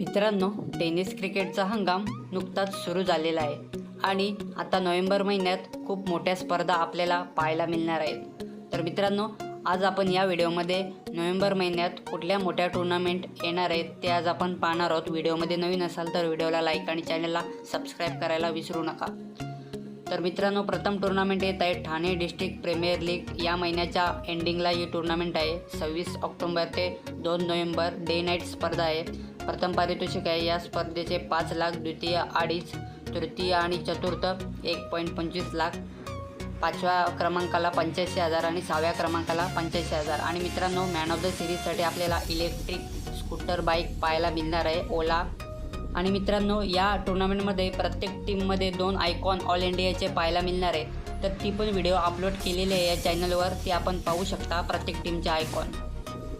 मित्रांनो टेनिस क्रिकेटचा हंगाम नुकताच सुरू झालेला आहे आणि आता नोव्हेंबर महिन्यात खूप मोठ्या स्पर्धा आपल्याला पाहायला मिळणार आहेत. तर मित्रांनो आज आपण या व्हिडिओमध्ये नोव्हेंबर महिन्यात कुठल्या मोठ्या टुर्नामेंट येणार आहेत ते आज आपण पाहणार आहोत. व्हिडिओमध्ये नवीन असाल तर व्हिडिओला लाईक आणि चॅनलला सबस्क्राईब करायला विसरू नका. तर मित्रांनो प्रथम टुर्नामेंट येत आहे ठाणे डिस्ट्रिक्ट प्रीमियर लीग. या महिन्याच्या एंडिंगला ही टुर्नामेंट आहे. सव्वीस ऑक्टोंबर ते दोन नोव्हेंबर डे नाईट स्पर्धा आहे. प्रथम पारितोषिक आहे. या स्पर्धेचे पाच लाख द्वितीय अडीच तृतीय आणि चतुर्थ एक पॉईंट पंचवीस लाख. पाचव्या क्रमांकाला पंच्याऐंशी हजार आणि सहाव्या क्रमांकाला पंच्याऐंशी हजार. आणि मित्रांनो मॅन ऑफ द सिरीजसाठी आपल्याला इलेक्ट्रिक स्कूटर बाईक पाहायला मिळणार आहे ओला आणि मित्रांनो या टुर्नामेंटमध्ये प्रत्येक टीममध्ये दोन आयकॉन ऑल इंडियाचे पाहायला मिळणार आहे. तर ती पण व्हिडिओ अपलोड केलेली आहे या चॅनलवर ती आपण पाहू शकता प्रत्येक टीमचे आयकॉन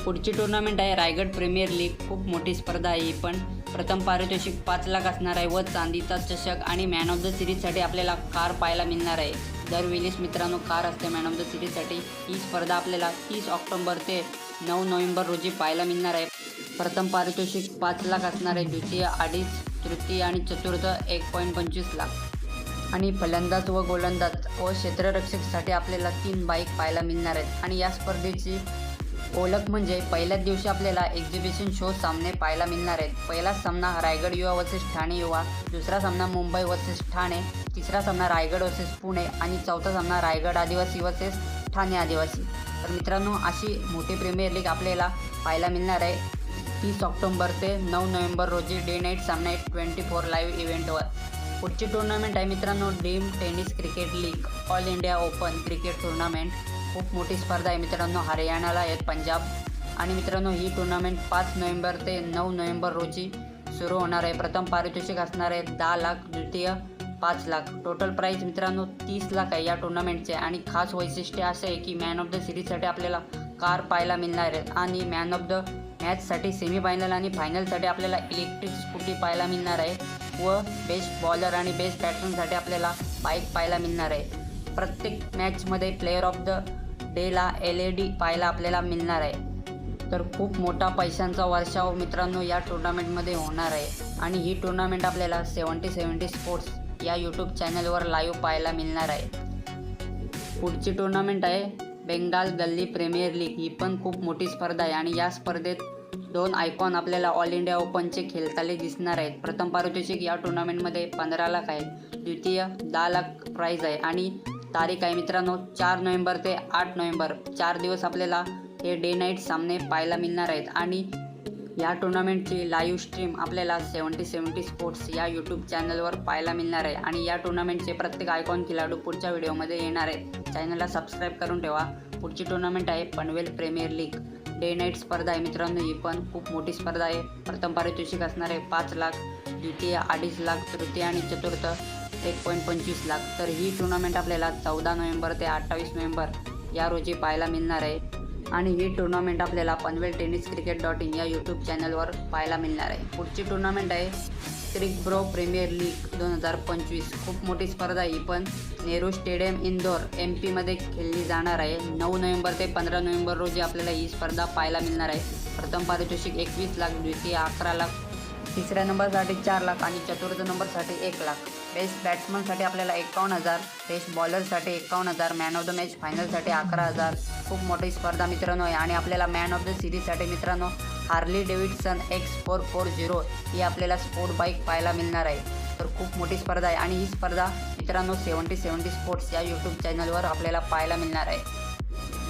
पुढची टुर्नामेंट आहे रायगड प्रीमियर लीग खूप मोठी स्पर्धा आहे ही पण. प्रथम पारितोषिक पाच लाख असणार आहे व चांदीचा चषक आणि मॅन ऑफ द सिरीजसाठी आपल्याला कार पाहायला मिळणार आहे. दरवेळेस मित्रांनो कार असते मॅन ऑफ द सिरीजसाठी ही स्पर्धा आपल्याला तीस ऑक्टोबर ते नऊ नोव्हेंबर रोजी पाहायला मिळणार आहे. प्रथम पारितोषिक पाच लाख असणार आहे. द्वितीय अडीच तृतीय आणि चतुर्थ एक पॉईंट पंचवीस लाख. आणि फलंदाज व गोलंदाज व क्षेत्ररक्षकसाठी आपल्याला तीन बाईक पाहायला मिळणार आहेत. आणि या स्पर्धेची ओळख म्हणजे पहिल्याच दिवशी आपल्याला एक्झिबिशन शो सामने पाहायला मिळणार आहेत. पहिला सामना रायगड युवा वर्सेस ठाणे युवा दुसरा सामना मुंबई वर्सेस ठाणे तिसरा सामना रायगड वर्सेस पुणे आणि चौथा सामना रायगड आदिवासी वर्सेस ठाणे आदिवासी. तर मित्रांनो अशी मोठी प्रीमियर लीग आपल्याला पाहायला मिळणार आहे. तीस ऑक्टोंबर ते नऊ नोव्हेंबर रोजी डे नाईट सामना आहे ट्वेंटी फोर लाईव्ह इव्हेंटवर पुढची टुर्नामेंट आहे मित्रांनो dream tennis cricket league all India open cricket tournament खूप मोठी स्पर्धा आहे मित्रांनो. हरियाणाला आहेत पंजाब. आणि मित्रांनो ही टुर्नामेंट पाच नोव्हेंबर ते नऊ नोव्हेंबर रोजी सुरू होणार आहे. प्रथम पारितोषिक असणार आहे दहा लाख द्वितीय पाच लाख. टोटल प्राईज मित्रांनो तीस लाख आहे या टुर्नामेंटचे आणि खास वैशिष्ट्य असं आहे की मॅन ऑफ द सिरीजसाठी आपल्याला कार पाहायला मिळणार आहेत आणि मॅन ऑफ द मॅचसाठी सेमीफायनल आणि फायनलसाठी आपल्याला इलेक्ट्रिक स्कूटी पाहायला मिळणार आहे. व बेस्ट बॉलर आणि बेस्ट बॅट्समनसाठी आपल्याला बाईक पाहायला मिळणार आहे. प्रत्येक मॅचमध्ये प्लेअर ऑफ द डेला एल ए डी पाहायला आपल्याला मिळणार आहे. तर खूप मोठा पैशांचा वर्षाव मित्रांनो या टुर्नामेंटमध्ये होणार आहे. आणि ही टुर्नामेंट आपल्याला सेवन्टी सेवन्टी स्पोर्ट्स या यूट्यूब चॅनलवर लाईव्ह पाहायला मिळणार आहे. पुढची टुर्नामेंट आहे बेंगाल गल्ली प्रीमियर लीग ही पण खूप मोठी स्पर्धा आहे आणि या स्पर्धेत दोन आयकॉन आपल्याला ऑल इंडिया ओपनचे खेळताले दिसणार आहेत. प्रथम पारितोषिक या टुर्नामेंटमध्ये पंधरा लाख आहे. द्वितीय दहा लाख प्राईज आहे. आणि तारीख आहे मित्रांनो चार नोव्हेंबर ते आठ नोव्हेंबर. चार दिवस आपल्याला हे डे नाईट सामने पाहायला मिळणार आहेत. आणि या टुर्नामेंटची लाईव्ह स्ट्रीम आपल्याला सेवन्टी सेवन्टी स्पोर्ट्स या यूट्यूब चॅनलवर पाहायला मिळणार आहे. आणि या टुर्नामेंटचे प्रत्येक आयकॉन खेळाडू पुढच्या व्हिडिओमध्ये येणार आहेत. चॅनलला सबस्क्राईब करून ठेवा. पुढची टुर्नामेंट आहे Panvel premier league day night स्पर्धा आहे मित्रांनो ही पण खूप मोठी स्पर्धा आहे. प्रथम पारितोषिक असणार आहे पाच लाख द्वितीय अडीच लाख तृतीय आणि चतुर्थ. एक पॉईंट पंचवीस लाख. तर ही टुर्नामेंट आपल्याला चौदा नोव्हेंबर ते अठ्ठावीस नोव्हेंबर या रोजी पाहायला मिळणार आहे. आणि ही टुर्नामेंट आपल्याला Panvel tennis cricket dot in या यूट्यूब चॅनलवर पाहायला मिळणार आहे. पुढची टुर्नामेंट आहे क्रिक ब्रो प्रीमियर लीग दोन हजार पंचवीस. खूप मोठी स्पर्धा ही पण. नेहरू स्टेडियम इंदोर एम पीमध्ये खेळली जाणार आहे. नऊ नोव्हेंबर ते पंधरा नोव्हेंबर रोजी आपल्याला ही स्पर्धा पाहायला मिळणार आहे. प्रथम पारितोषिक एकवीस लाख द्वितीय अकरा लाख तिसऱ्या नंबरसाठी चार लाख आणि चतुर्थ नंबरसाठी एक लाख. बेस्ट बॅट्समनसाठी आपल्याला एकावन्न हजार बेस्ट बॉलरसाठी एकावन्न हजार मॅन ऑफ द मॅच फायनलसाठी अकरा हजार. खूप मोठी स्पर्धा मित्रांनो आहे. आणि आपल्याला मॅन ऑफ द सिरीजसाठी मित्रांनो Harley Davidson X four four zero ही आपल्याला स्पोर्ट बाईक पाहायला मिळणार आहे. तर खूप मोठी स्पर्धा आहे. आणि ही स्पर्धा मित्रांनो सेवन्टी सेवन्टी स्पोर्ट्स या यूट्यूब चॅनलवर आपल्याला पाहायला मिळणार आहे.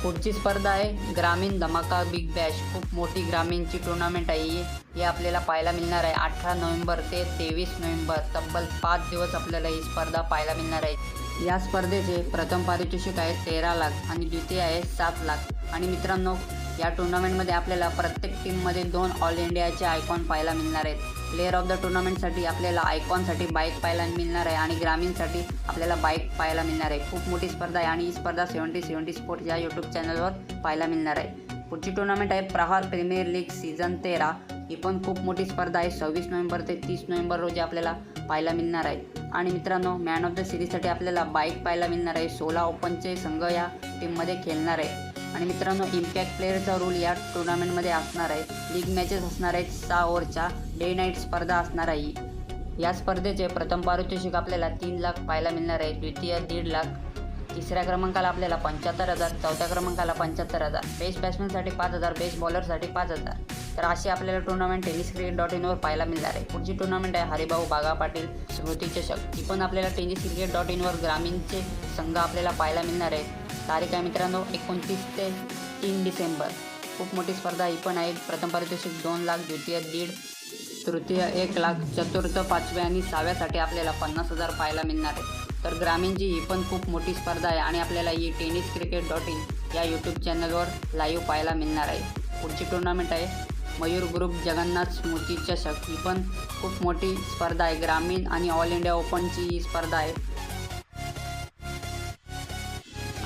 पुढची स्पर्धा आहे. ग्रामीण धमाका बिग बॅश खूप मोठी ग्रामीणची टुर्नामेंट आहे ही. हे आपल्याला पाहायला मिळणार आहे. अठरा नोव्हेंबर ते तेवीस नोव्हेंबर तब्बल पाच दिवस आपल्याला ही स्पर्धा पाहायला मिळणार आहे. या स्पर्धेचे प्रथम पारितोषिक आहे तेरा लाख आणि द्वितीय आहे सात लाख. आणि मित्रांनो या टुर्नामेंटमध्ये आपल्याला प्रत्येक टीममध्ये दोन ऑल इंडियाचे आयकॉन पाहायला मिळणार आहेत. प्लेअर ऑफ द टुर्नामेंटसाठी आपल्याला आयकॉनसाठी बाईक पाहायला मिळणार आहे आणि ग्रामीणसाठी आपल्याला बाईक पाहायला मिळणार आहे. खूप मोठी स्पर्धा आहे आणि ही स्पर्धा सेवन्टी सेवन्टी स्पोर्ट्स या यूट्यूब चॅनलवर पाहायला मिळणार आहे. पुढची टुर्नामेंट आहे प्रहार प्रीमियर लीग सीझन तेरा. ही पण खूप मोठी स्पर्धा आहे. सव्वीस नोव्हेंबर ते तीस नोव्हेंबर रोजी आपल्याला पाहायला मिळणार आहे. आणि मित्रांनो मॅन ऑफ द सिरीजसाठी आपल्याला बाईक पाहायला मिळणार आहे. सोला ओपनचे संघ या टीममध्ये खेळणार आहे. आणि मित्रांनो इम्पॅक्ट प्लेअरचा रूल या टुर्नामेंटमध्ये असणार आहे लीग मॅचेस असणार आहेत. सहा ओव्हरच्या डे नाईट स्पर्धा असणार आहे. या स्पर्धेचे प्रथम पारितोषिक आपल्याला तीन लाख पाहायला मिळणार आहे. द्वितीय दीड लाख. तिसऱ्या क्रमांकाला आपल्याला पंच्याहत्तर हजार. चौथ्या क्रमांकाला पंच्याहत्तर हजार. बेस्ट बॅट्समॅनसाठी पाच हजार. बेस्ट बॉलरसाठी पाच हजार. तर अशी आपल्याला टुर्नामेंट टेनिस क्रिकेट डॉट इनवर पाहायला मिळणार आहे. पुढची टुर्नामेंट आहे हरिभाऊ बागा पाटील स्मृती चषक ती पण आपल्याला टेनिस क्रिकेट डॉट इनवर ग्रामीणचे संघ आपल्याला पाहायला मिळणार आहे. तारीख आहे मित्रांनो एकोणतीस ते तीन डिसेंबर. खूप मोठी स्पर्धा ही पण आहे. प्रथम पारितोषिक दोन लाख द्वितीय दीड तृतीय एक लाख चतुर्थ पाचव्या आणि सहाव्यासाठी आपल्याला पन्नास हजार पाहायला मिळणार आहे. तर ग्रामीणची ही पण खूप मोठी स्पर्धा आहे आणि आपल्याला ही टेनिस क्रिकेट डॉट इन या यूट्यूब चॅनलवर लाईव्ह पाहायला मिळणार आहे. पुढची टुर्नामेंट आहे. मयूर ग्रुप जगन्नाथ स्मृती चषक ही पण खूप मोठी स्पर्धा आहे. ग्रामीण आणि ऑल इंडिया ओपनची ही स्पर्धा आहे.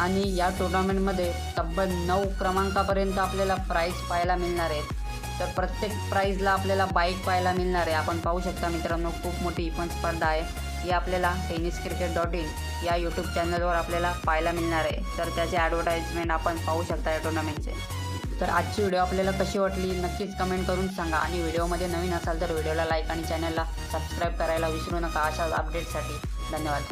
आणि या टुर्नामेंटमध्ये तब्बल नऊ क्रमांकापर्यंत आपल्याला प्राईज पाहायला मिळणार आहेत. तर प्रत्येक प्राईजला आपल्याला बाईक पाहायला मिळणार आहे. आपण पाहू शकता मित्रांनो खूप मोठी पण स्पर्धा आहे. ही आपल्याला टेनिस क्रिकेट डॉट इन या यूट्यूब चॅनलवर आपल्याला पाहायला मिळणार आहे. तर त्याचे ॲडव्हर्टाईजमेंट आपण पाहू शकता या टुर्नामेंटचे तर आजची व्हिडिओ आपल्याला कशी वाटली नक्कीच कमेंट करून सांगा. आणि व्हिडिओमध्ये नवीन असाल तर व्हिडिओला लाईक आणि चॅनलला सबस्क्राईब करायला विसरू नका अशा अपडेटसाठी धन्यवाद.